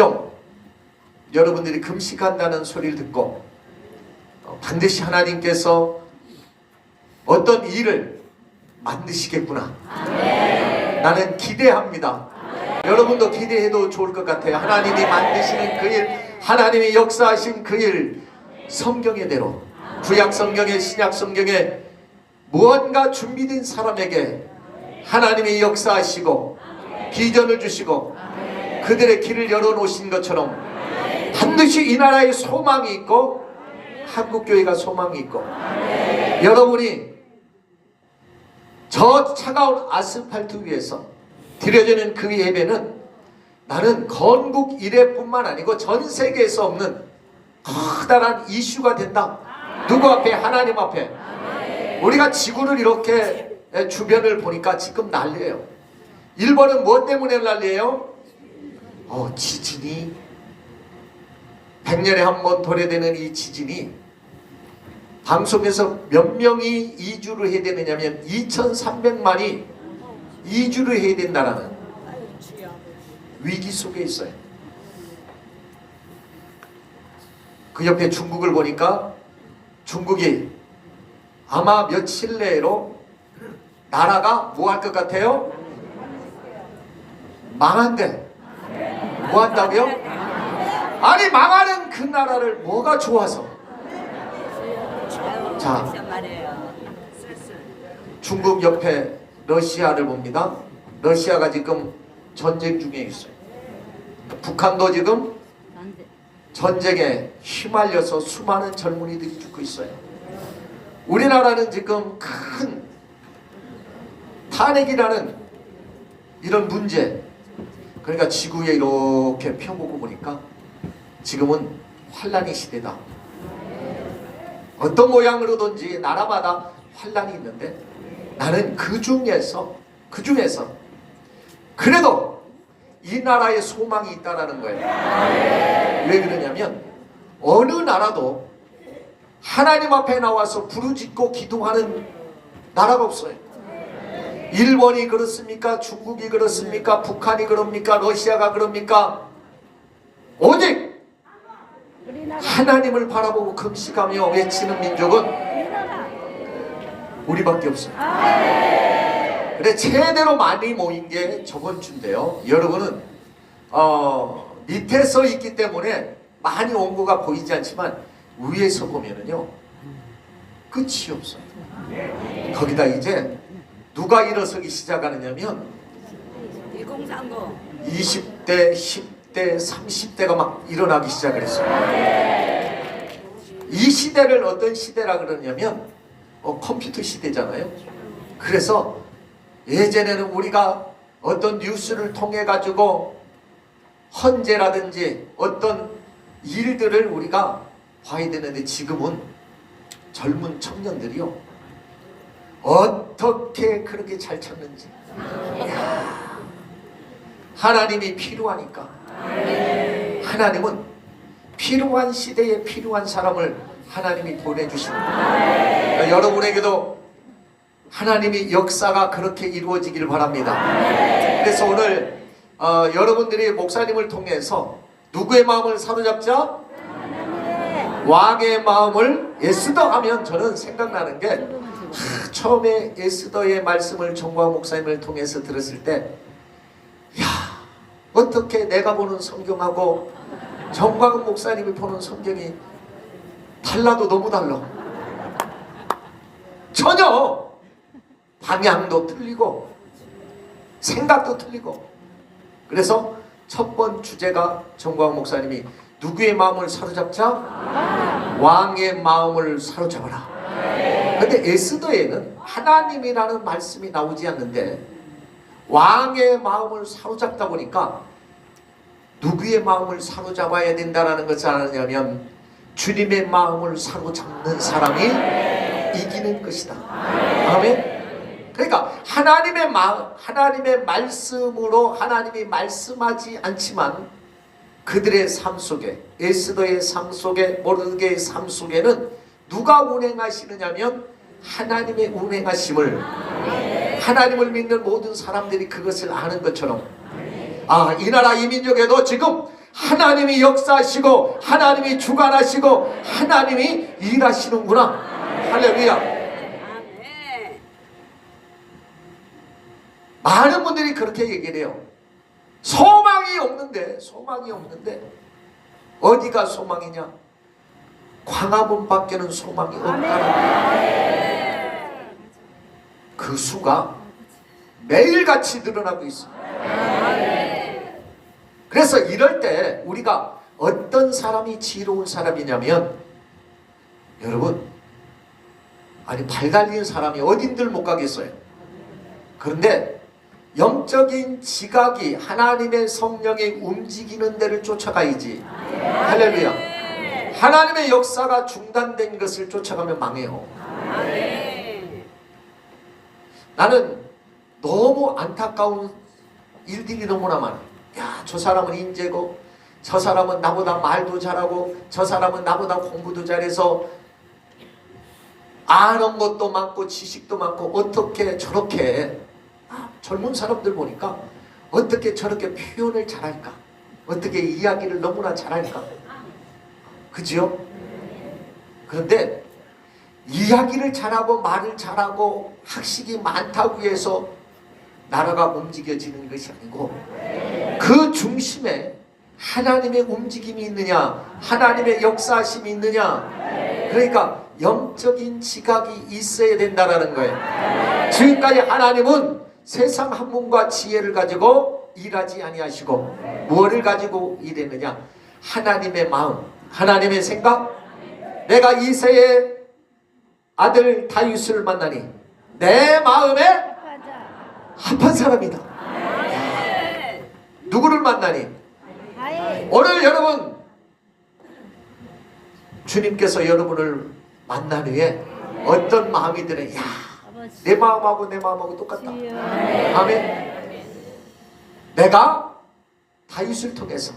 단정 여러분들이 금식한다는 소리를 듣고 어, 반드시 하나님께서 어떤 일을 만드시겠구나. 나는 기대합니다. 여러분도 기대해도 좋을 것 같아요. 하나님이 만드시는 그 일, 하나님이 역사하신 그 일, 성경의 대로 구약 성경에 신약 성경에 무언가 준비된 사람에게 하나님이 역사하시고 비전을 주시고 그들의 길을 열어놓으신 것처럼 반드시 이 나라에 소망이 있고 한국 교회가 소망이 있고 여러분이 저 차가운 아스팔트 위에서 드려지는 그 예배는 나는 건국 이래뿐만 아니고 전 세계에서 없는 커다란 이슈가 된다. 누구 앞에? 하나님 앞에. 우리가 지구를 이렇게 주변을 보니까 지금 난리예요. 일본은 무엇 때문에 난리예요? 어, 지진이 100년에 한 번 도래되는 이 지진이 방송에서 몇 명이 이주를 해야 되느냐면 2,300만이 이주를 해야 된다라는 위기 속에 있어요. 그 옆에 중국을 보니까 중국이 아마 며칠 내로 나라가 뭐 할 것 같아요? 망한대. 뭐 한다고요? 아니 망하는 그 나라를 뭐가 좋아서? 자, 중국 옆에 러시아를 봅니다. 러시아가 지금 전쟁 중에 있어요. 북한도 지금 전쟁에 휘말려서 수많은 젊은이들이 죽고 있어요. 우리나라는 지금 큰 탄핵이라는 이런 문제 그러니까 지구에 이렇게 펴보고 보니까 지금은 환란의 시대다. 어떤 모양으로든지 나라마다 환란이 있는데 나는 그 중에서 그 중에서 그래도 이 나라에 소망이 있다라는 거예요. 왜 그러냐면 어느 나라도 하나님 앞에 나와서 부르짖고 기도하는 나라가 없어요. 일본이 그렇습니까? 중국이 그렇습니까? 북한이 그럽니까? 러시아가 그럽니까? 오직 하나님을 바라보고 금식하며 외치는 민족은 우리밖에 없어요. 근데 제대로 많이 모인 게 저번 주인데요. 여러분은 어, 밑에서 있기 때문에 많이 온 거가 보이지 않지만 위에서 보면은요 끝이 없어요. 거기다 이제 누가 일어서기 시작하느냐면 2030 20대, 10대, 30대가 막 일어나기 시작을 했어요. 이 시대를 어떤 시대라 그러냐면 어, 컴퓨터 시대잖아요. 그래서 예전에는 우리가 어떤 뉴스를 통해 가지고 헌재라든지 어떤 일들을 우리가 봐야 되는데 지금은 젊은 청년들이요 어떻게 그렇게 잘 찾는지. 이야, 하나님이 필요하니까. 하나님은 필요한 시대에 필요한 사람을 하나님이 거예요 여러분에게도 하나님이 역사가 그렇게 이루어지길 바랍니다. 그래서 오늘 어, 여러분들이 목사님을 통해서 누구의 마음을 사로잡자? 왕의 마음을 에스더 하면 저는 생각나는 게 하, 처음에 에스더의 말씀을 정광 목사님을 통해서 들었을 때 야, 어떻게 내가 보는 성경하고 정광 목사님이 보는 성경이 달라도 너무 달라. 전혀 방향도 틀리고 생각도 틀리고 그래서 첫 번 주제가 정광 목사님이 누구의 마음을 사로잡자? 왕의 마음을 사로잡아라. 근데 에스더에는 하나님이라는 말씀이 나오지 않는데 왕의 마음을 사로잡다 보니까 누구의 마음을 사로잡아야 된다라는 것을 아느냐면 주님의 마음을 사로잡는 사람이 이기는 것이다. 아멘. 그러니까 하나님의 마 하나님의 말씀으로 하나님이 말씀하지 않지만 그들의 삶 속에 에스더의 삶 속에 모르드게의 삶 속에는 누가 운행하시느냐면 하나님의 운행하심을 하나님을 믿는 모든 사람들이 그것을 아는 것처럼 아 이 나라 이 민족에도 지금 하나님이 역사하시고 하나님이 주관하시고 하나님이 일하시는구나. 할렐루야. 많은 분들이 그렇게 얘기를 해요. 소망이 없는데, 소망이 없는데, 어디가 소망이냐? 광화문 밖에는 소망이 없다는 그 수가 매일같이 늘어나고 있습니다. 그래서 이럴 때 우리가 어떤 사람이 지혜로운 사람이냐면 여러분 아니 발 달리는 사람이 어딘들 못 가겠어요. 그런데 영적인 지각이 하나님의 성령이 움직이는 데를 쫓아가야지. 할렐루야. 하나님의 역사가 중단된 것을 쫓아가면 망해요. 나는 너무 안타까운 일들이 너무나 많아. 야, 저 사람은 인재고, 저 사람은 나보다 말도 잘하고, 저 사람은 나보다 공부도 잘해서 아는 것도 많고 지식도 많고 어떻게 저렇게 아, 젊은 사람들 보니까 어떻게 저렇게 표현을 잘할까? 어떻게 이야기를 너무나 잘할까? 그지요? 그런데 이야기를 잘하고 말을 잘하고 학식이 많다고 해서 나라가 움직여지는 것이 아니고 그 중심에 하나님의 움직임이 있느냐 하나님의 역사심이 있느냐. 그러니까 영적인 지각이 있어야 된다라는 거예요. 지금까지 하나님은 세상 학문과 지혜를 가지고 일하지 아니하시고 무엇을 가지고 일했느냐. 하나님의 마음 하나님의 생각. 내가 이세의 아들 다윗을 만나니 내 마음에 합한 사람이다. 누구를 만나니? 오늘 여러분 주님께서 여러분을 만난 후에 어떤 마음이 드네? 야, 내 마음하고 내 마음하고 똑같다. 아멘. 내가 다윗을 통해서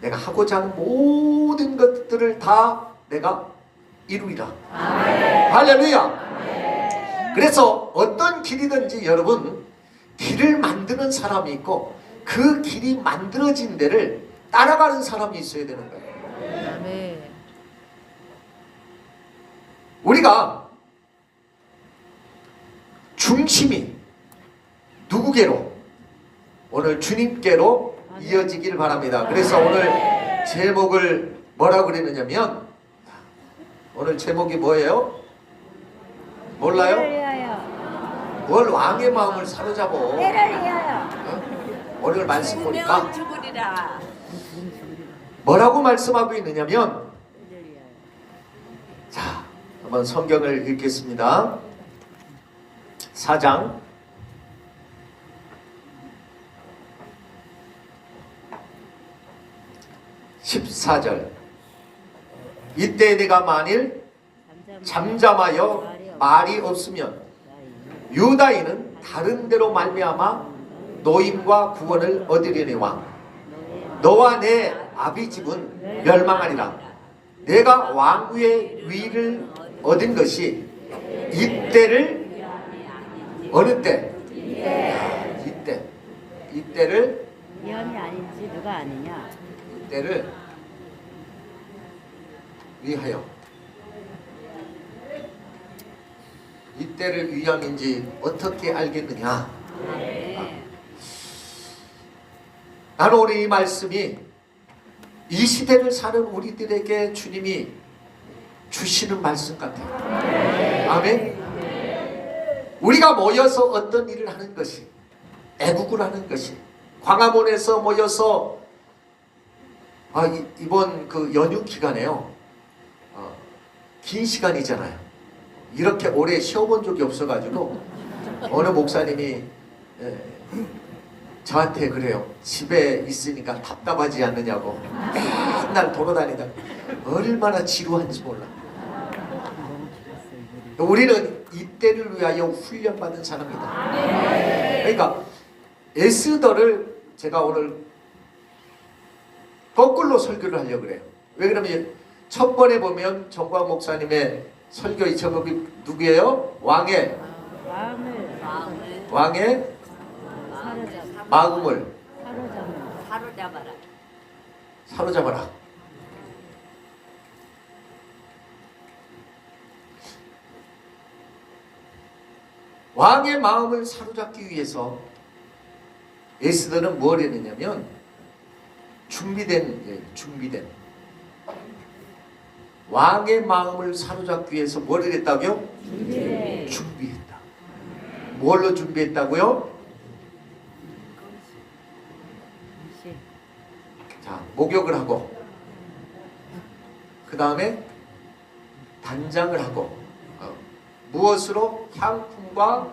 내가 하고자 하는 모든 것들을 다 내가 이루리라. 할렐루야. 그래서 어떤 길이든지 여러분 길을 만드는 사람이 있고 그 길이 만들어진 데를 따라가는 사람이 있어야 되는 거예요. 네. 우리가 중심이 누구께로 오늘 주님께로 이어지길 바랍니다. 그래서 오늘 제목을 뭐라고 그랬느냐면 오늘 제목이 뭐예요? 몰라요? 뭘 왕의 마음을 사로잡어? 때를 위하여 어? 오늘 말씀 보니까 죽으리라. 뭐라고 말씀하고 있느냐면 자 한번 성경을 읽겠습니다. 4장 14절 이때 내가 만일 잠잠하여 말이 없으면 유다인은 다른 데로 말미암아 노임과 구원을 얻으려니와 너와 내 아비 집은 멸망하리라 내가 왕위의 위를 얻은 것이 이때를 어느 때? 이때 이때를 예언이 아닌지 누가 아느냐 이때를 위하여 이때를 위함인지 어떻게 알겠느냐? 나는 오늘 이 말씀이 이 시대를 사는 우리들에게 주님이 주시는 말씀 같아요. 아멘. 우리가 모여서 어떤 일을 하는 것이 애국을 하는 것이 광화문에서 모여서 아, 이, 이번 그 연휴 기간에요. 어, 긴 시간이잖아요. 이렇게 오래 쉬어본 적이 없어가지고 어느 목사님이 예, 저한테 그래요. 집에 있으니까 답답하지 않느냐고 맨날 돌아다니다 얼마나 지루한지 몰라. 우리는 이때를 위하여 훈련받은 사람이다. 그러니까 에스더를 제가 오늘 거꾸로 설교를 하려고 그래요. 왜 그러면 첫 번에 보면 정광 목사님의 설교의 제목이 누구예요? 왕의 마음을 마음을 왕의 사로잡 마음을 사로잡아라. 사로잡아라. 왕의 마음을 사로잡기 위해서 에스더는 뭘 했느냐면 준비된 예, 준비된 왕의 마음을 사로잡기 위해서 뭘 했다고요? 준비했다. 뭘로 준비했다고요? 시. 자, 목욕을 하고 그 다음에 단장을 하고 어, 무엇으로 향품과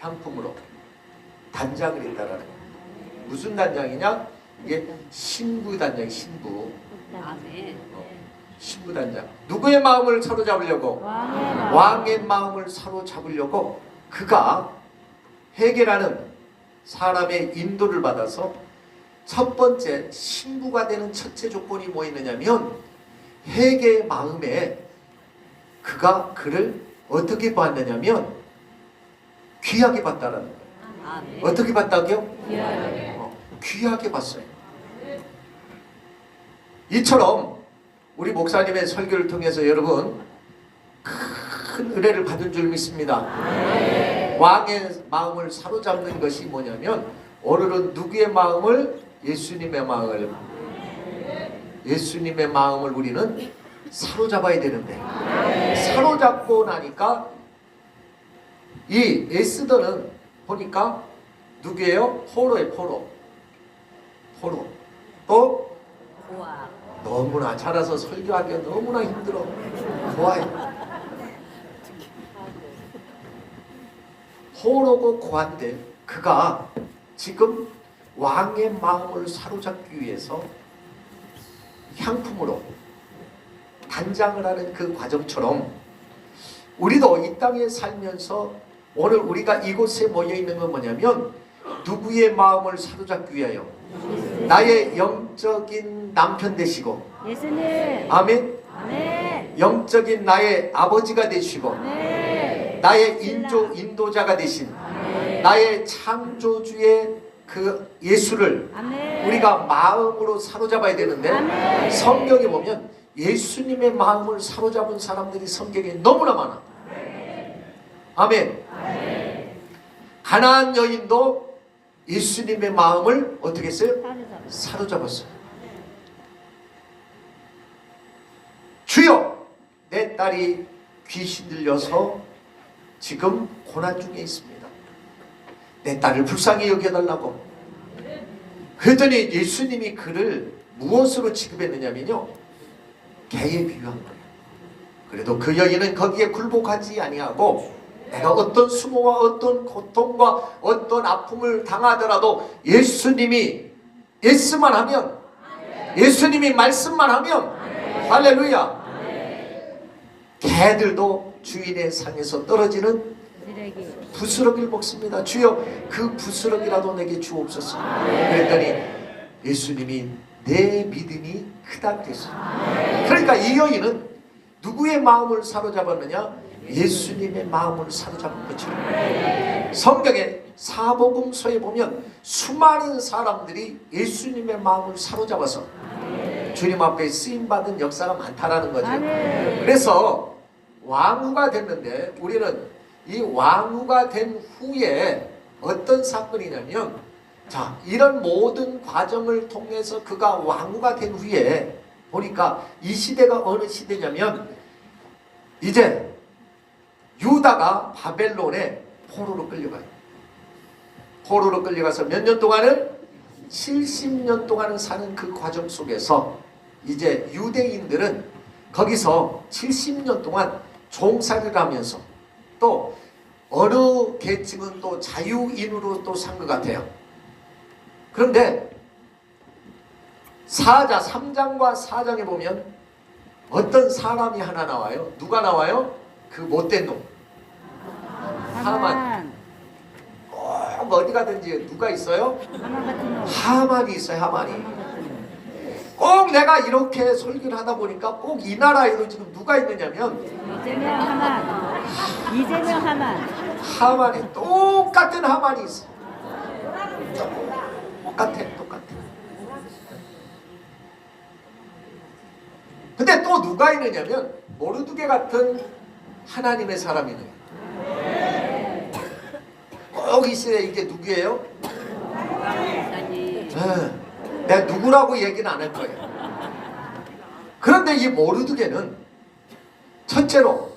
향품으로 단장을 했다라는 거예요. 무슨 단장이냐? 이게 신부 단장, 신부, 아멘. 어, 신부 단장. 누구의 마음을 사로잡으려고? 왕의 마음. 왕의 마음을 사로잡으려고 그가 해결하는 사람의 인도를 받아서 첫 번째 신부가 되는 첫째 조건이 뭐 있느냐면 해계의 마음에 그가 그를 어떻게 봤느냐면 귀하게 봤다라는 거예요. 아멘. 어떻게 봤다고요? 귀하게. 어, 귀하게 봤어요. 이처럼 우리 목사님의 설교를 통해서 여러분 큰 은혜를 받은 줄 믿습니다. 왕의 마음을 사로잡는 것이 뭐냐면 오늘은 누구의 마음을 예수님의 마음을 예수님의 마음을 우리는 사로잡아야 되는데 사로잡고 나니까 이 에스더는 보니까 누구예요? 포로의 포로. 포로. 또 고아. 너무나 자라서 설교하기가 너무나 힘들어. 고아요. 포로고 고아인데 그가 지금 왕의 마음을 사로잡기 위해서 향품으로 단장을 하는 그 과정처럼 우리도 이 땅에 살면서 오늘 우리가 이곳에 모여 있는 건 뭐냐면 누구의 마음을 사로잡기 위하여 나의 영적인 남편 되시고 예수님. 아멘 아멘. 영적인 나의 아버지가 되시고 아멘. 나의 인조 인도자가 되신 나의 창조주의 그 예수를 아멘. 우리가 마음으로 사로잡아야 되는데 아멘. 성경에 보면 예수님의 마음을 사로잡은 사람들이 성경에 너무나 많아. 아멘. 가나안 여인도 예수님의 마음을 어떻게 했어요? 사로잡았어요. 주여, 내 딸이 귀신 들려서 지금 고난 중에 있습니다. 내 딸을 불쌍히 여겨달라고. 그랬더니 예수님이 그를 무엇으로 취급했느냐면요. 개에 비유한 거예요. 그래도 그 여인은 거기에 굴복하지 아니하고 내가 어떤 수모와 어떤 고통과 어떤 아픔을 당하더라도 예수님이 예스만 하면 예수님이 말씀만 하면 할렐루야 개들도 주인의 상에서 떨어지는. 부스러기를 먹습니다. 주여 그 부스러기라도 내게 주옵소서. 그랬더니 예수님이 내 믿음이 크다 그랬어요. 그러니까 이 여인은 누구의 마음을 사로잡았느냐? 예수님의 마음을 사로잡은 거죠. 성경의 사복음서에 보면 수많은 사람들이 예수님의 마음을 사로잡아서 주님 앞에 쓰임 받은 역사가 많다라는 거죠. 그래서 왕후가 됐는데 우리는 이 왕후가 된 후에 어떤 사건이냐면 자 이런 모든 과정을 통해서 그가 왕후가 된 후에 보니까 이 시대가 어느 시대냐면 이제 유다가 바벨론에 포로로 끌려가요. 포로로 끌려가서 몇 년 동안은 70년 동안은 사는 그 과정 속에서 이제 유대인들은 거기서 70년 동안 종살이를 하면서 또 어느 계층은 또 자유인으로 또 산 것 같아요. 그런데 사자 3장과 4장에 보면 어떤 사람이 하나 나와요. 누가 나와요? 그 못된 놈. 하만. 꼭 어디 가든지 누가 있어요? 하만. 하만이 있어요. 하만이. 꼭 내가 이렇게 설교를 하다 보니까 꼭 이 나라에도 지금 누가 있느냐면 이재명 하만. 이재명 하만. 하만이 똑같은 하만이 있어. 똑같아, 똑같아. 근데 또 누가 있느냐면 모르드게 같은 하나님의 사람이 있는 거예요. 꼭 있어야 이게 누구예요? 네, 내가 누구라고 얘기는 안 할 거예요. 그런데 이 모르드게는 첫째로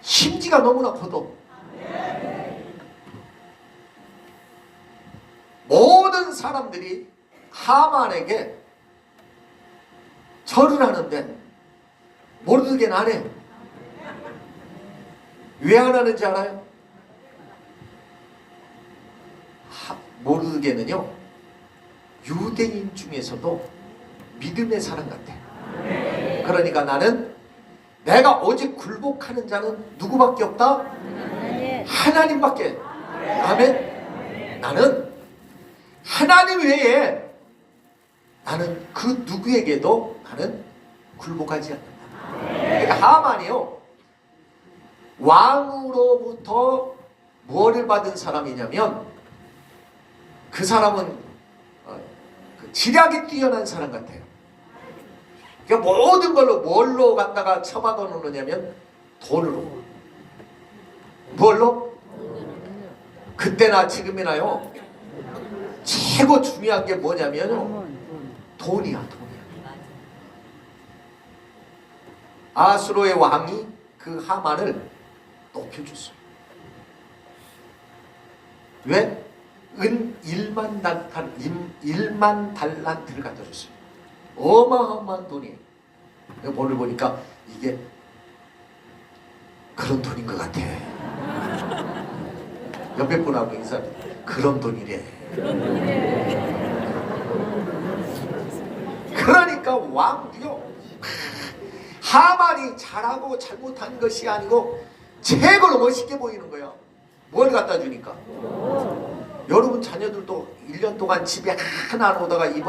심지가 너무나 커도 모든 사람들이 하만에게 절을 하는데 모르드게는 안 해요. 왜 안 하는지 알아요? 하- 모르드게는요 유대인 중에서도 믿음의 사람 같아. 그러니까 나는 내가 오직 굴복하는 자는 누구밖에 없다? 하나님. 하나님밖에. 아멘. 나는 하나님 외에 나는 그 누구에게도 나는 굴복하지 않는다. 그러니까 하만이요 왕으로부터 무엇을 받은 사람이냐면 그 사람은 어, 그 지략이 뛰어난 사람 같아요. 그러니까 모든 걸로 뭘로 갖다가 처박아 놓느냐면 돈으로. 뭘로? 그때나 지금이나요. 최고 중요한 게 돈. 돈이야, 돈이야. 아수로의 왕이 그 하만을 높여줬어요. 왜? 은 1만 달란, 1만 달란트를 갖다 줬어요. 어마어마한 돈이에요. 뭐를 보니까 이게 그런 돈인 것 같아. 옆에 분하고 인사 그런 돈이래. 그러니까 왕도요 하만이 잘하고 잘못한 것이 아니고 최고로 멋있게 보이는 거야. 뭘 갖다 주니까. 여러분 자녀들도 1년 동안 집에 하나 안 오다가 이번에